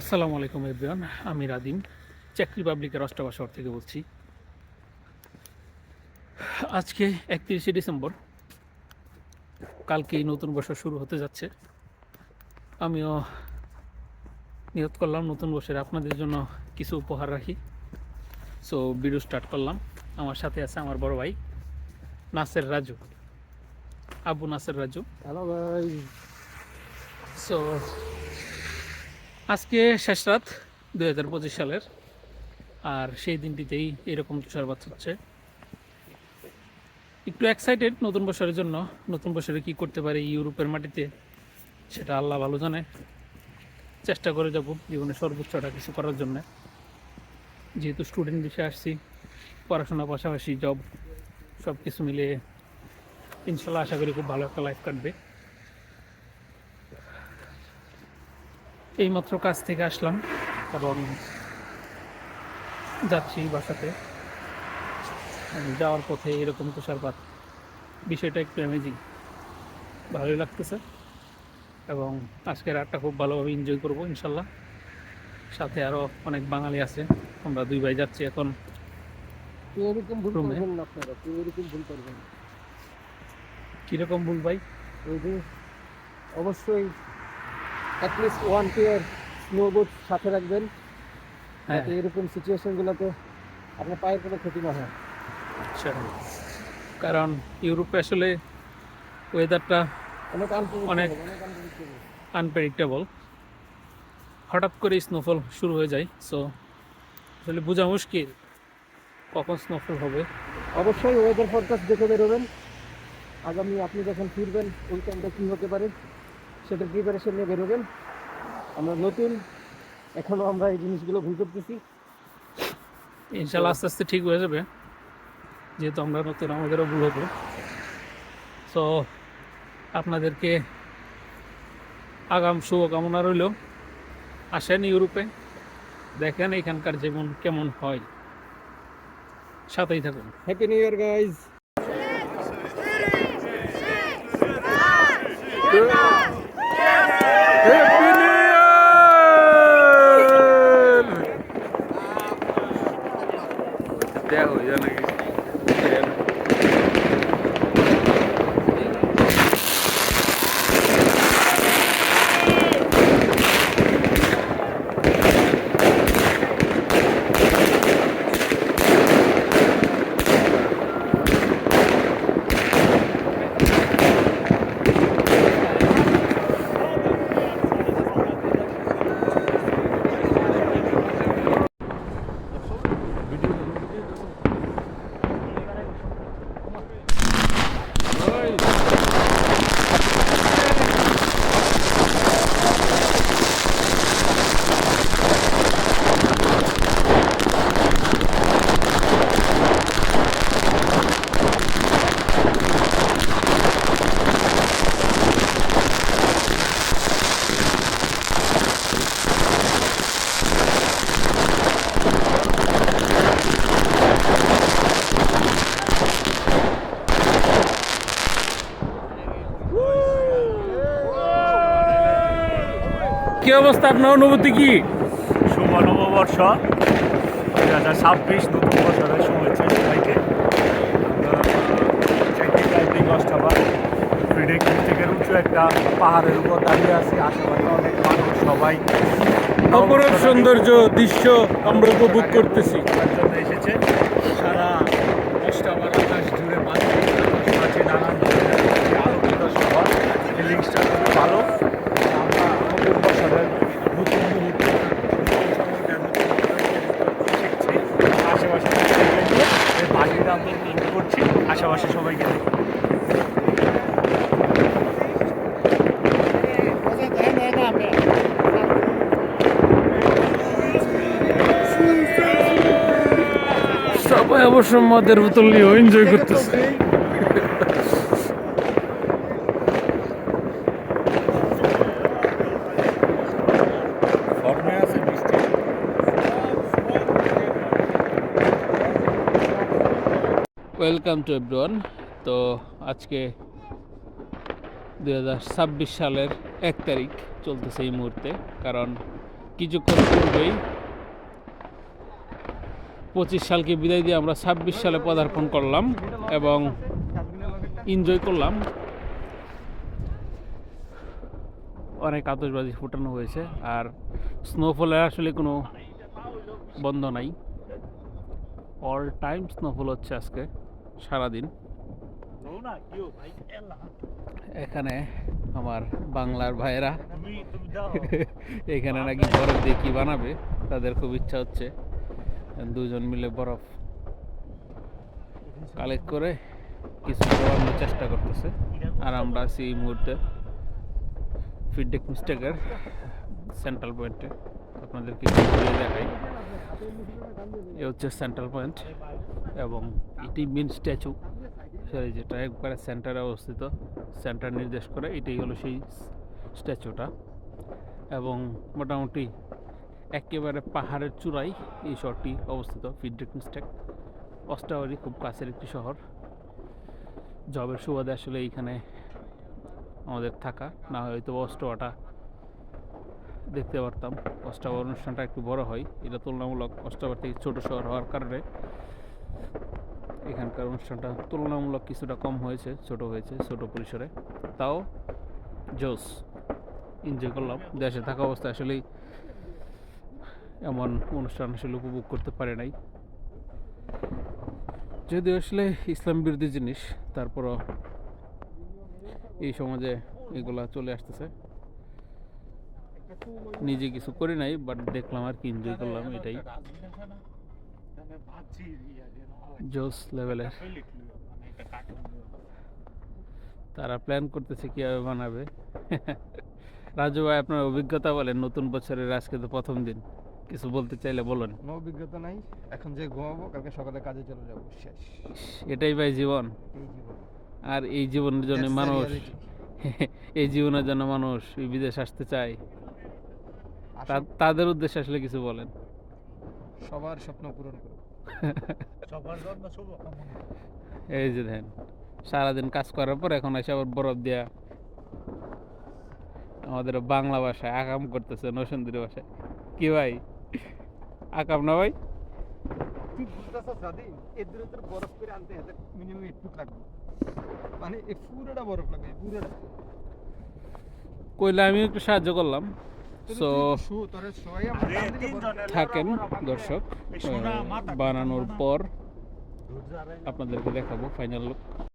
আসসালামু আলাইকুম এভরিওয়ান আমি রাদিম চেক রিপাবলিকের অষ্টাবা শহর থেকে বলছি। আজকে একত্রিশে ডিসেম্বর কালকেই নতুন বছর শুরু হতে যাচ্ছে। আমিও নিয়ত করলাম নতুন বছরে আপনাদের জন্য কিছু উপহার রাখি। সো ভিডিও স্টার্ট করলাম। আমার সাথে আছে আমার বড় ভাই নাসের রাজু। আবু নাসের রাজু। হ্যালো ভাই সো আজকে শেষ রাত দুই হাজার পঁচিশ সালের, আর সেই দিনটিতেই এরকম তুষারপাত হচ্ছে। একটু এক্সাইটেড নতুন বছরের জন্য, নতুন বছরে কি করতে পারি ইউরোপের মাটিতে, সেটা আল্লাহ ভালো জানে। চেষ্টা করে যাব জীবনে সর্বোচ্চটা কিছু করার জন্য। যেহেতু স্টুডেন্ট বিষয়ে আসছি, পড়াশোনার পাশাপাশি জব সব কিছু মিলিয়ে, ইনশাল্লাহ আশা করি খুব ভালো একটা লাইফ কাটবে। এইমাত্র কাজ থেকে আসলাম এবং যাচ্ছি বাসাতে। যাওয়ার পথে এরকম তুষারপাত। বিষয়টা একটু অ্যামেজিং ভালোই লাগতেছে এবং আজকের রাতটা খুব ভালোভাবে এনজয় করব ইনশাল্লাহ। সাথে আরও অনেক বাঙালি আছে। আমরা দুই ভাই যাচ্ছি এখন কেউ এরকম ভুল করবেন না আপনারা কেউ এরকম ভুল করবেন কীরকম ভুল ভাই? ওই যে অবশ্যই at least one pair snow boot সাথে রাখবেন। হ্যাঁ। যাতে এরকম সিচুয়েশনগুলোতে আপনার পায়ের কোনো ক্ষতি না হয়। আচ্ছা। কারণ ইউরোপে আসলে ওয়েদারটা অনেক অনেক-। আনপ্রেডিক্টেবল হঠাৎ করে স্নোফল শুরু হয়ে যায়। সো আসলে বোঝা মুশকিল কখন স্নোফল হবে। অবশ্যই ওয়েদার ফরকাস্ট দেখে বেরোবেন। আগামী আপনি যখন ফিরবেন ওই টাইমটা কী হতে পারে? সেটা প্রিপারেশন নিয়ে বেরোবেন। আমরা নতুন এখনও আমরা এই জিনিসগুলো ভুল করতেছি। ইনশাল্লাহ আস্তে আস্তে ঠিক হয়ে যাবে। যেহেতু আমরা নতুন আমাদেরও ভুল হবে। সো আপনাদেরকে আগাম শুভকামনা রইল। আসেন ইউরোপে দেখেন এখানকার জীবন কেমন হয়। সাথেই থাকুন। হ্যাপি নিউ ইয়ার গাইজ কি অবস্থা? আপনার অনুভূতি কি? শুভ নববর্ষ। দুই হাজার ছাব্বিশ নতুন বছরের শুভেচ্ছা সবাইকে। থেকে উঁচু একটা পাহাড়ের উপর দাঁড়িয়ে আছি। আশেপাশে অনেক মানুষ সবাই। অপরূপ সৌন্দর্য দৃশ্য আমরা উপভোগ করতেছি তার জন্য এসেছে সারা অষ্টাবার আকাশ জুড়ে মাঝে আকাশ মাঝে নানান ধরনের আলোকিত শহর ফিলিংসটা খুব ভালো আমরা নতুন বছরের নতুন মুহূর্তে নতুন সময়টা নতুন করে শিখছি আশেপাশে নিয়ে এই বাড়িটা আমরা উপভোগ করছি আশেপাশে সবাইকে দেখি সবাই অবশ্য মদের বোতল নিয়ে এনজয় করতেছে। ওয়েলকাম টু এভরিওয়ান তো আজকে দুই হাজার ছাব্বিশ সালের এক তারিখ চলতেছে এই মুহূর্তে কারণ কিছুক্ষণ পূর্বেই পঁচিশ সালকে বিদায় দিয়ে আমরা ছাব্বিশ সালে পদার্পণ করলাম এবং এনজয় করলাম। অনেক আতশবাজি ফুটানো হয়েছে আর স্নোফলের আসলে কোনো বন্ধ নাই। অল টাইম স্নোফল হচ্ছে আজকে, সারাদিন। এখানে আমার বাংলার ভাইয়েরা, এখানে নাকি বরফ দিয়ে কি বানাবে, তাদের খুব ইচ্ছা হচ্ছে। দুজন মিলে বরফ কালেক্ট করে কিছু বানানোর চেষ্টা করতেছে। আর আমরা আছি এই মুহূর্তে ফিডব্যাক মিস্টেকের সেন্ট্রাল পয়েন্টে আপনাদেরকে দেখাই। এ হচ্ছে সেন্ট্রাল পয়েন্ট এবং এটি মেন স্ট্যাচু সরি যেটা একবারে সেন্টারে অবস্থিত। সেন্টার নির্দেশ করে এটাই হলো সেই স্ট্যাচুটা এবং মোটামুটি একেবারে পাহাড়ের চূড়ায় এই শহরটি অবস্থিত ফিডব্যাক মিস্টেক অস্টাওয়ারি খুব কাছের একটি শহর। জবের সুবাদে আসলে এইখানে আমাদের থাকা। না হয়তো অস্টাওয়াটা দেখতে পারতাম। অস্টাওয়ার অনুষ্ঠানটা একটু বড় হয়, এটা তুলনামূলক অস্টাওয়ার থেকে ছোট শহর হওয়ার কারণে এখানকার অনুষ্ঠানটা তুলনামূলক কিছুটা কম হয়েছে, ছোট হয়েছে, ছোট পরিসরে। তাও জোস এনজয় করলাম। দেশে থাকা অবস্থায় আসলেই এমন অনুষ্ঠান আসলে উপভোগ করতে পারে নাই। যদিও আসলে ইসলাম বিরোধী জিনিস, তারপরও এই সমাজে এগুলা চলে আসতেছে। নিজে কিছু করি নাই বাট দেখলাম আর কি এনজয় করলাম এটাই। জোস লেভেলের। তারা প্ল্যান করতেছে কীভাবে বানাবে। রাজু ভাই, আপনার অভিজ্ঞতা বলেন, নতুন বছরের আজকে তো প্রথম দিন। কিছু বলতে চাইলে বলুন। কোনো অভিজ্ঞতা নাই। এখন যে ঘুমাবো কালকে সকালে কাজে চলে যাব। শেষ। এটাই ভাই জীবন। এই জীবন। আর এই জীবনের জন্য মানুষ এই জীবনের জন্য মানুষ এই বিদেশ আসতে চায়। তাদের উদ্দেশ্যে আসলে কিছু বলেন। সবার স্বপ্ন পূরণ করো এই যে দেখেন সারাদিন কাজ করার পর এখন এসে আবার বরফ দেয়া আমাদের বাংলা ভাষায় আগাম করতেছে নসুন্দরী ভাষায়। কি ভাই? আকাম না ভাই? তুই বুঝতেছস দাদি এর দূরে বরফ করে আনতে হাতে মিনিমাম এক লাগবে। মানে এই পুরোটা বরফ লাগবে এই পুরোটা। কইলে আমি একটু সাহায্য করলাম। সো থাকেন দর্শক সোনা বানানোর পর আপনাদেরকে দেখাবো ফাইনাল লুক